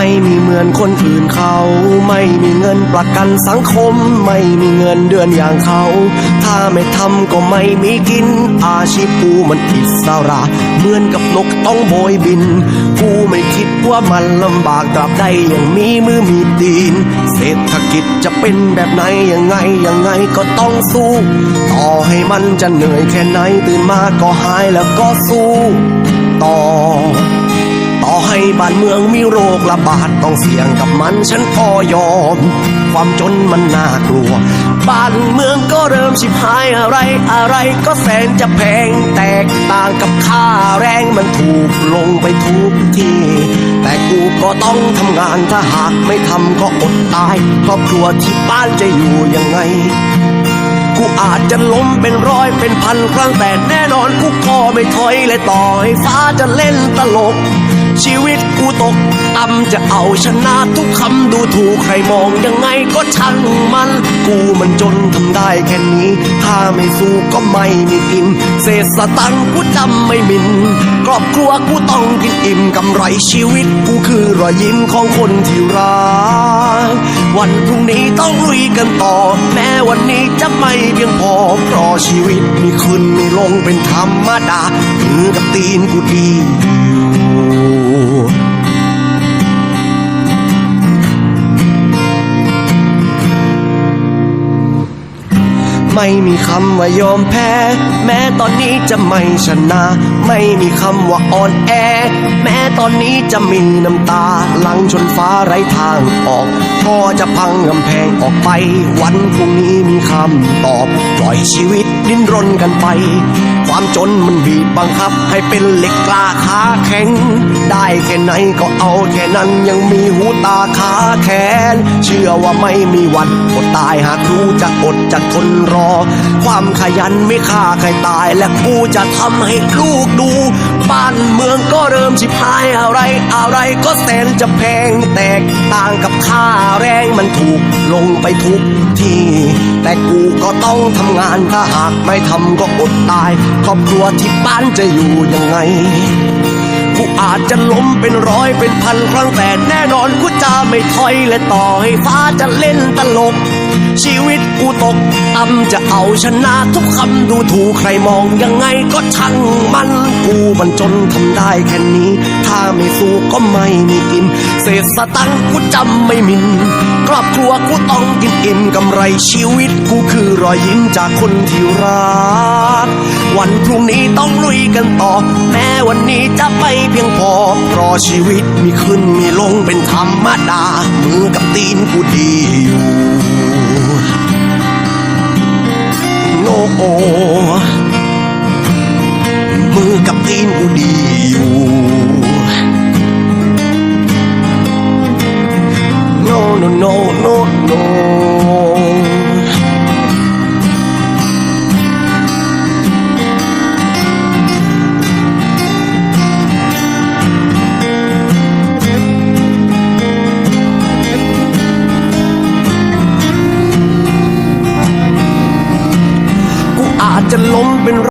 ไม่มีเหมือนคนอื่นเขา ไม่มีเงินประกันสังคม ไม่มีเงินเดือนอย่างเขา ถ้าไม่ทำก็ไม่มีกิน อาชีพกูมันอิสระเหมือนกับนกต้องโบยบิน กูไม่คิดว่ามันลำบากตราบใดยังมีมือมีตีน เศรษฐกิจจะเป็นแบบไหนยังไงยังไงก็ต้องสู้ ต่อให้มันจะเหนื่อยแค่ไหนตื่นมาก็หายแล้วก็สู้านเมืองมีโรคระบาดต้องเสี่ยงกับมันฉันก็ยอม ความจนมันน่ากลัว บ้านเมืองก็เริ่มชิบหายอะไรอะไรก็แสนจะแพงแตกต่างกับค่าแรงมันถูกลงไปทุกทีแต่กูก็ต้องทำงานถ้าหากไม่ทำก็อดตายครอบครัวที่บ้านจะอยู่ยังไงกูอาจจะล้มเป็นร้อยเป็นพันครั้งแต่แน่นอนกูก็ไม่ถอยเลยต่อให้ฟ้าจะเล่นตลก ชีวิตกูตกต่ำจะเอาชนะทุกคำดูถูกใครมองยังไงก็ช่างมัน กูมันจนทำได้แค่นี้ ถ้าไม่สู้ก็ไม่มีกิน เศษสตังกูจำไม่มินครอบครัวกูต้องกินอิ่มกำไรชีวิตกูคือรอยยิ้มของคนที่รักวันพรุ่งนี้ต้องลุยกันต่อ แม้วันนี้จะไม่เพียงพอเพราะชีวิตมีขึ้นมีลงเป็นธรรมดามือกับตีนกูดี ไม่มีคำว่ายอมแพ้ แม้ตอนนี้จะไม่ชนะ ไม่มีคำว่าอ่อนแอ แม้ตอนนี้จะมีน้ำตา หลังชนฟ้าไร้ทางออกพ่อจะพังกำแพงออกไป วันพรุ่งนี้มีคำตอบ ปล่อยชีวิตดิ้นรนกันไป ความจนมันบีบ บังคับให้เป็นเหล็กกล้าขาแข็ง ได้แค่ไหนก็เอาแค่นั้นยังมีหูตาขาแขน เชื่อว่าไม่มีวันอดตายหากรู้จะอดจะทนรอ ความขยันไม่ฆ่าใครตาย และกูจะทำให้ลูกดู บ้านเมืองก็เริ่มชิบหายอะไรอะไรก็แสนจะแพงแตกต่างกับค่าแรงมันถูกลงไปทุกทีแต่กูก็ต้องทำงานถ้าหากไม่ทำก็อดตายครอบครัวที่บ้านจะอยู่ยังไง กูอาจจะล้มเป็นร้อยเป็นพันครั้งแต่แน่นอนกูจะไม่ถอยและต่อให้ฟ้าจะเล่นตลก ชีวิตกูตกต่ำจะเอาชนะทุกคำดูถูกใครมองยังไงก็ช่างมันกูมันจนทำได้แค่นี้ ถ้าไม่สู้ก็ไม่มีกิน เศษสตังค์กูจำไม่มิน ครอบครัวกูต้องกินอิ่มกำไรชีวิตกูคือรอยยิ้มจากคนที่รัก วันพรุ่งนี้ต้องลุยกันต่อ แม้วันนี้จะไม่เพียงพอเพราะชีวิตมีขึ้นมีลงเป็นธรรมดามือกับตีนกูดีอยู่โลโอ no, no, no, no.